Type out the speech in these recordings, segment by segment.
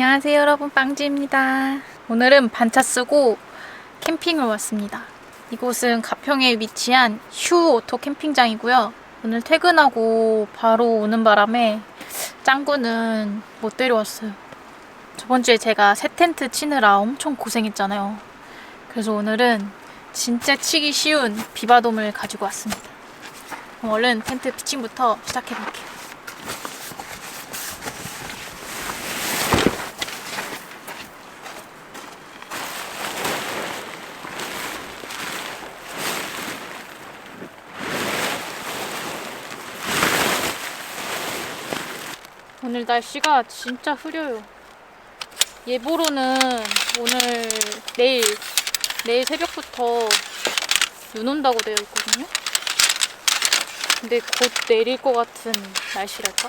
안녕하세요 여러분. 빵지입니다. 오늘은 반차 쓰고 캠핑을 왔습니다. 이곳은 가평에 위치한 휴 오토 캠핑장이고요. 오늘 퇴근하고 바로 오는 바람에 짱구는 못 데려왔어요. 저번 주에 제가 새 텐트 치느라 엄청 고생했잖아요. 그래서 오늘은 진짜 치기 쉬운 비바돔을 가지고 왔습니다. 얼른 텐트 피칭부터 시작해볼게요 오늘 날씨가 진짜 흐려요. 예보로는 오늘 내일 내일 새벽부터 눈 온다고 되어 있거든요. 근데 곧 내릴 것 같은 날씨랄까?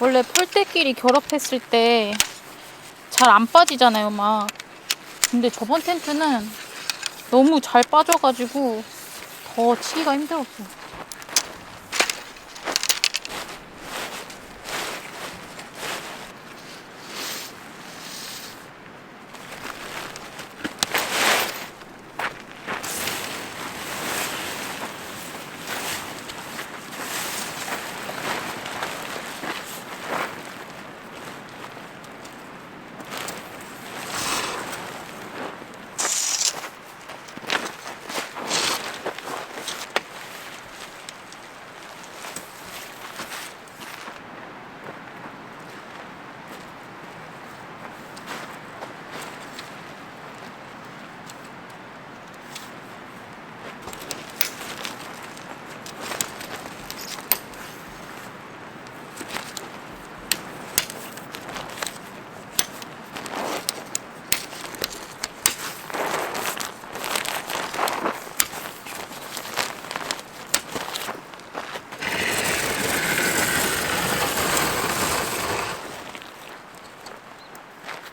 원래 폴대끼리 결합했을 때 잘 안 빠지잖아요, 막. 근데 저번 텐트는 너무 잘 빠져가지고 더 치기가 힘들었어.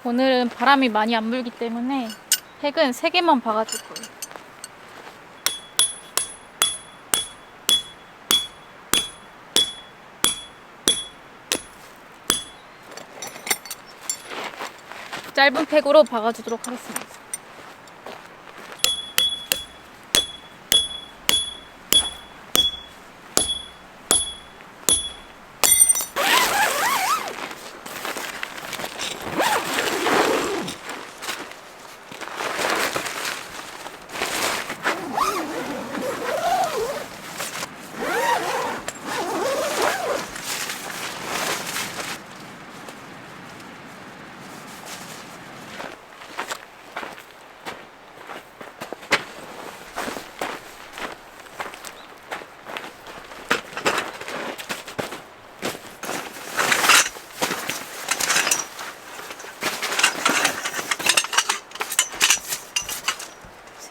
오늘은 바람이 많이 안 불기 때문에 핵은 3개만 박아줄 거예요. 짧은 팩으로 박아주도록 하겠습니다.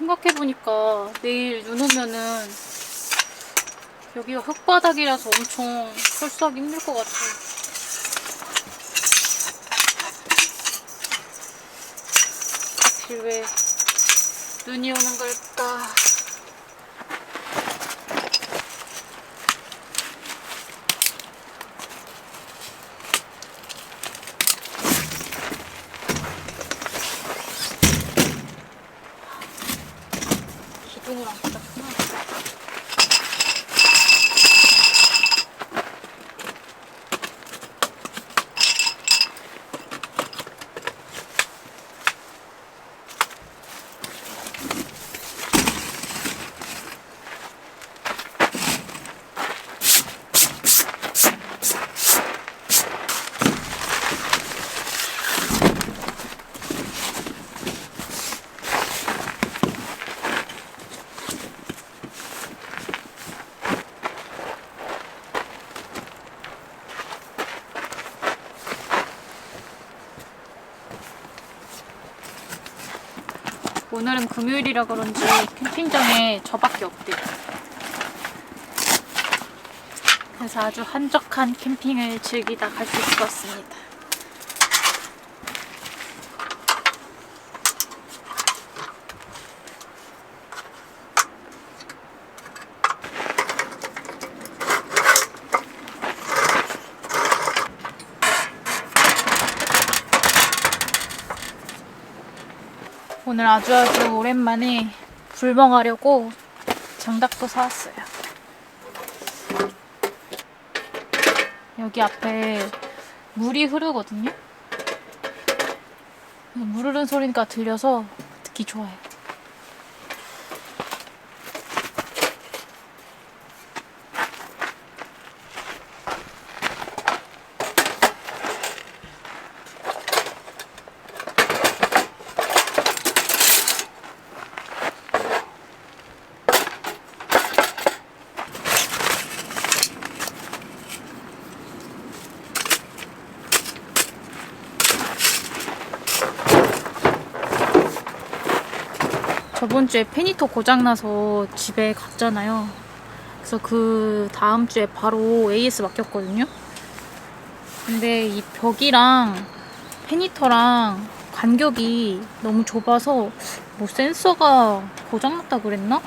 생각해보니까 내일 눈 오면은 여기가 흙바닥이라서 엄청 철수하기 힘들 것 같아. 하필 왜 눈이 오는 걸까? 기둥을 안 꽂았구나. 오늘은 금요일이라 그런지 캠핑장에 저밖에 없대요. 그래서 아주 한적한 캠핑을 즐기다 갈수 같습니다. 오늘 아주 아주 오랜만에 불멍하려고 장닭도 사왔어요. 여기 앞에 물이 흐르거든요. 물 흐르는 소리가 들려서 듣기 좋아요. 주에 페니터 고장나서 집에 갔잖아요. 그래서 그 다음 주에 바로 AS 맡겼거든요. 근데 이 벽이랑 페니터랑 간격이 너무 좁아서 뭐 센서가 고장났다 그랬나?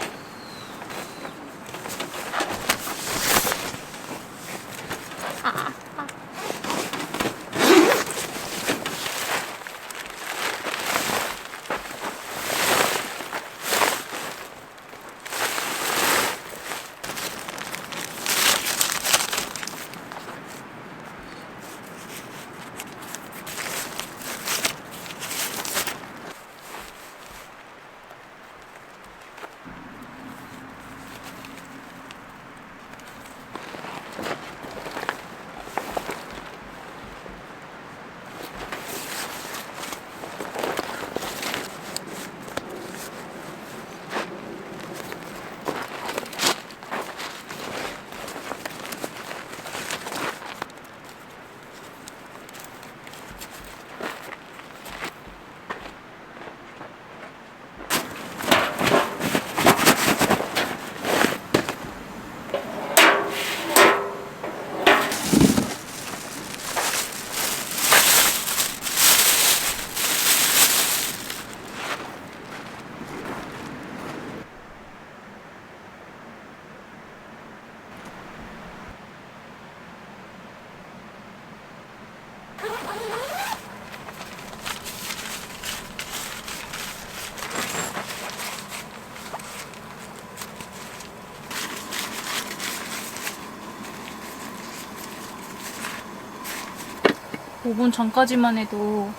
오분 전까지만 해도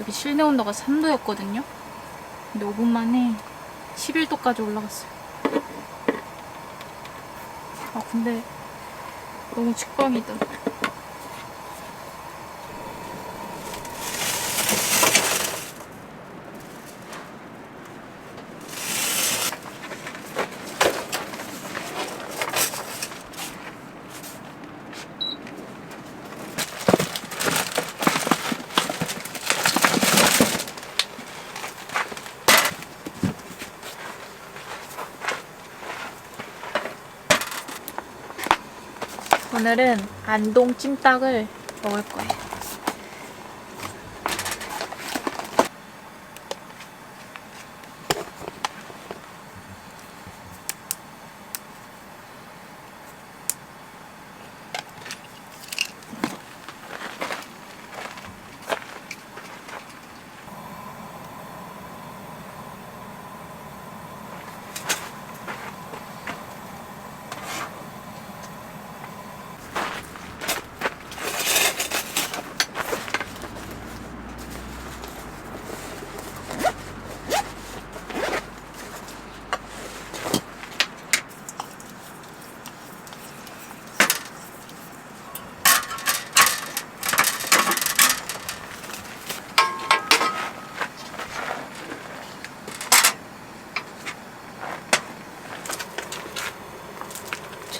여기 실내 온도가 3도였거든요. 근데 5분 만에 11도까지 올라갔어요. 아 근데 너무 직방이다. 오늘은 안동 찜닭을 먹을 거예요.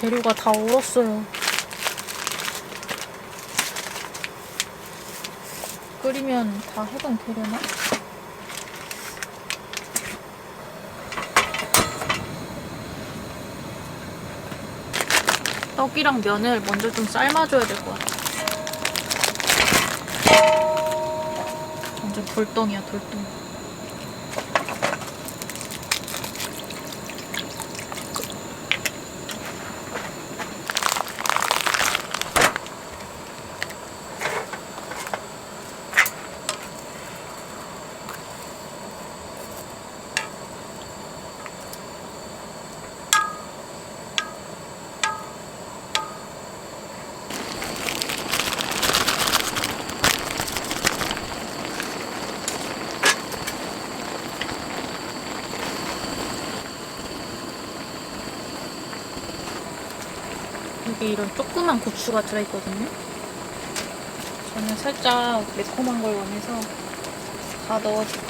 재료가 다 얼었어요. 끓이면 다 해동 되려나? 떡이랑 면을 먼저 좀 삶아줘야 될 것 같아. 완전 돌덩이야, 돌덩이. 이런 조그만 고추가 들어있거든요. 저는 살짝 매콤한 걸 원해서 다 넣어줄게요.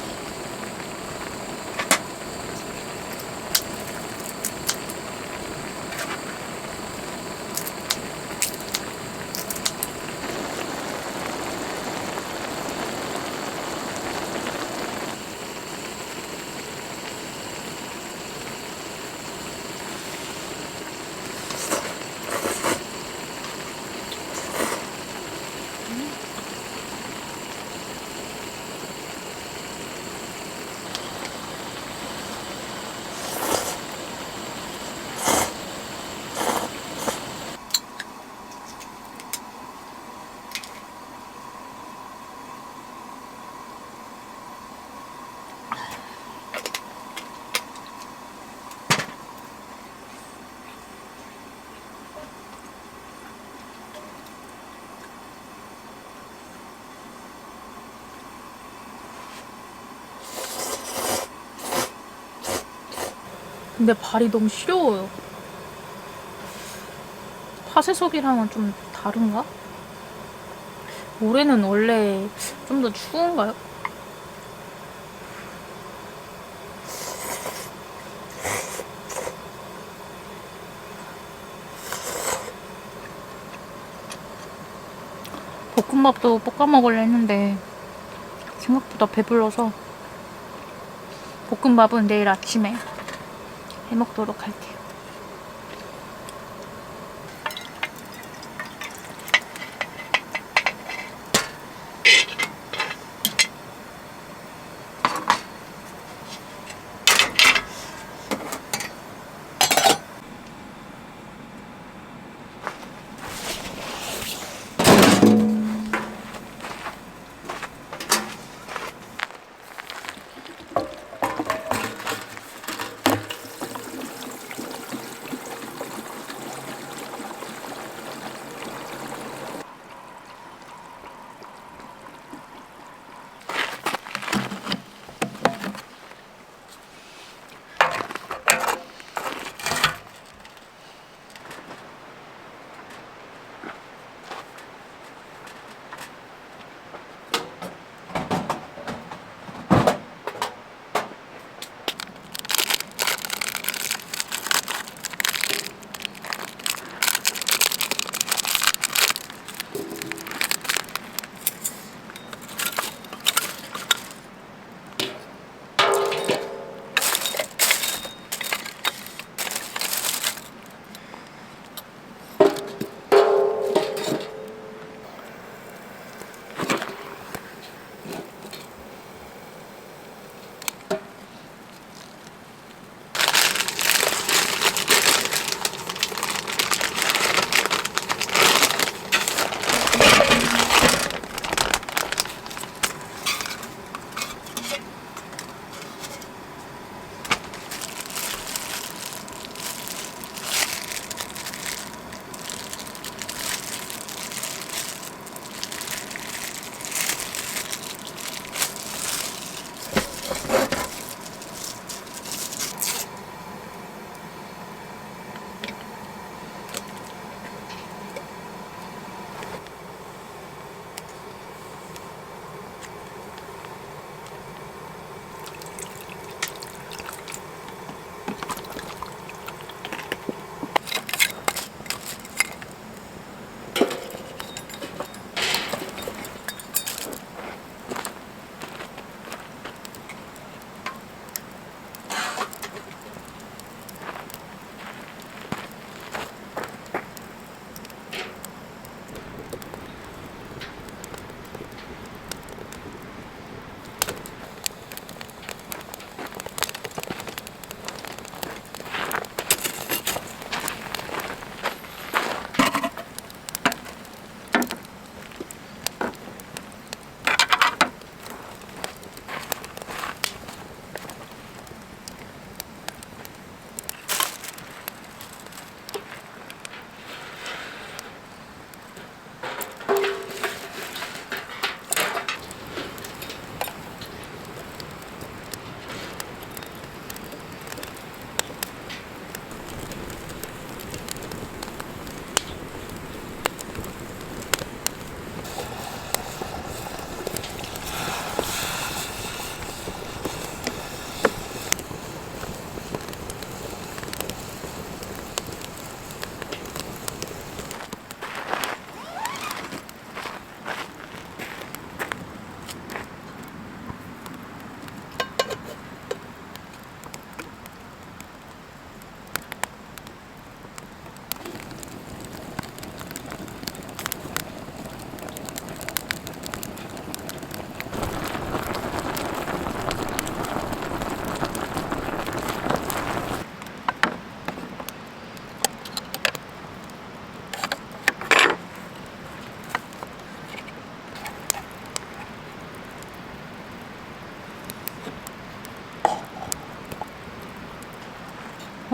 근데 발이 너무 시려워요. 파쇄석이랑은 좀 다른가? 올해는 원래 좀 더 추운가요? 볶음밥도 볶아 먹으려 했는데 생각보다 배불러서 볶음밥은 내일 아침에 해 먹도록 할게요.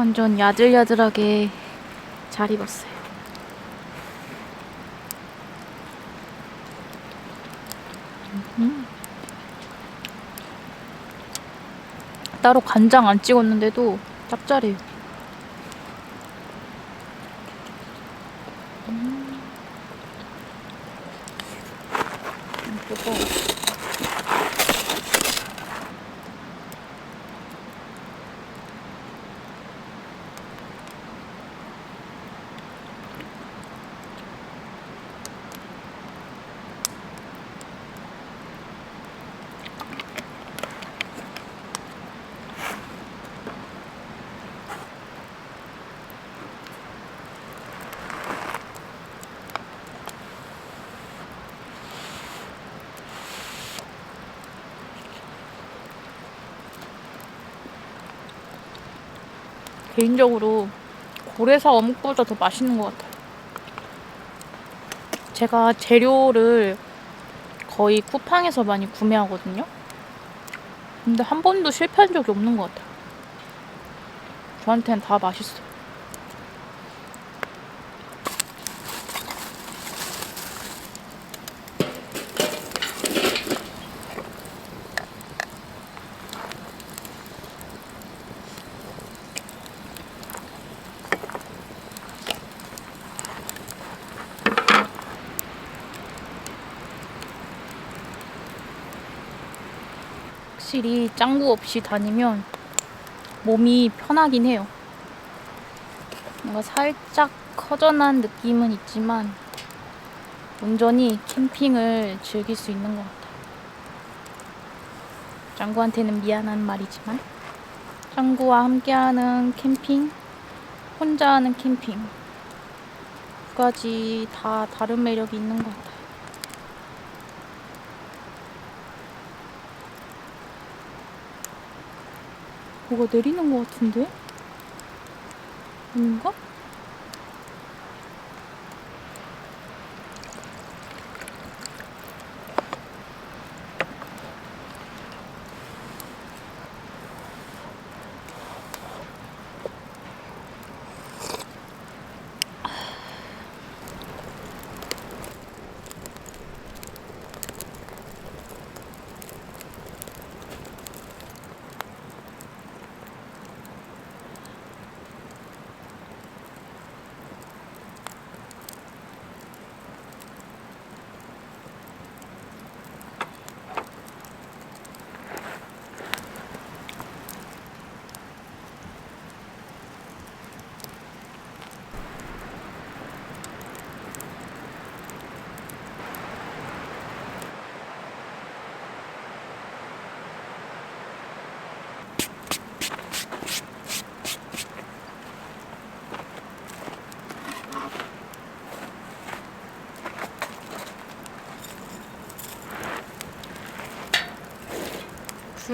완전 야들야들하게 잘 익었어요. 음. 따로 간장 안 찍었는데도 짭짤해요. 음. 이거 개인적으로 고래사 어묵보다 더 맛있는 것 같아요. 제가 재료를 거의 쿠팡에서 많이 구매하거든요. 근데 한 번도 실패한 적이 없는 것 같아요. 저한테는 다 맛있어 확실히 짱구 없이 다니면 몸이 편하긴 해요. 뭔가 살짝 허전한 느낌은 있지만 온전히 캠핑을 즐길 수 있는 것 같아요. 짱구한테는 미안한 말이지만 짱구와 함께하는 캠핑, 혼자 하는 캠핑 두 가지 다 다른 매력이 있는 것 같아요. 뭐가 내리는 것 같은데? 아닌가?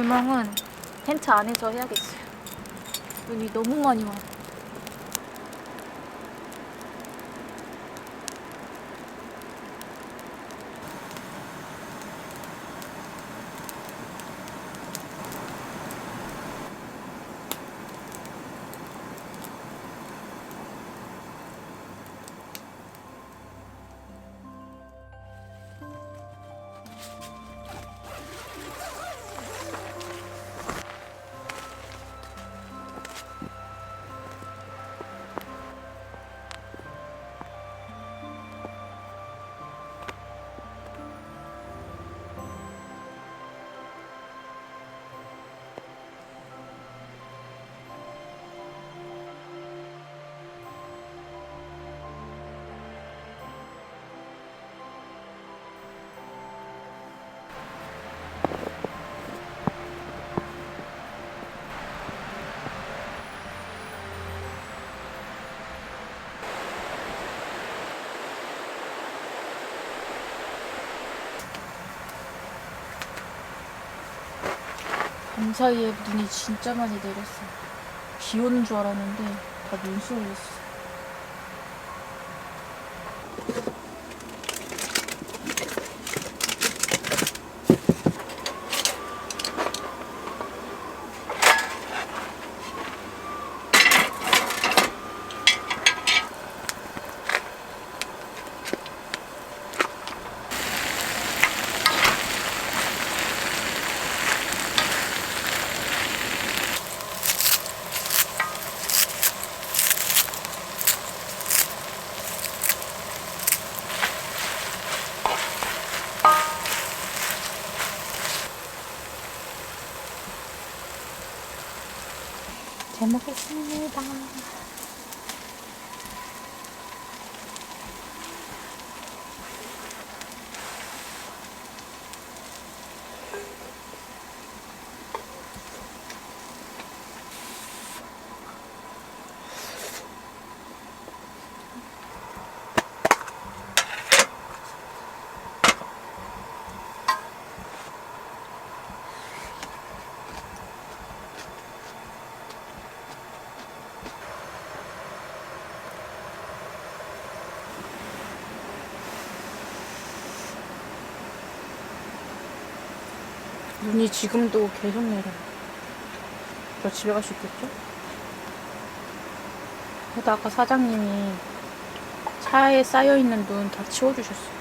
불멍은 텐트 안에서 해야겠어요. 눈이 너무 많이 와. 밤 사이에 눈이 진짜 많이 내렸어요. 비 오는 줄 알았는데 다 눈썰이었어. 잘 먹겠습니다. 눈이 지금도 계속 내려요. 저 집에 갈 수 있겠죠? 그래도 아까 사장님이 차에 쌓여있는 눈 다 치워주셨어요.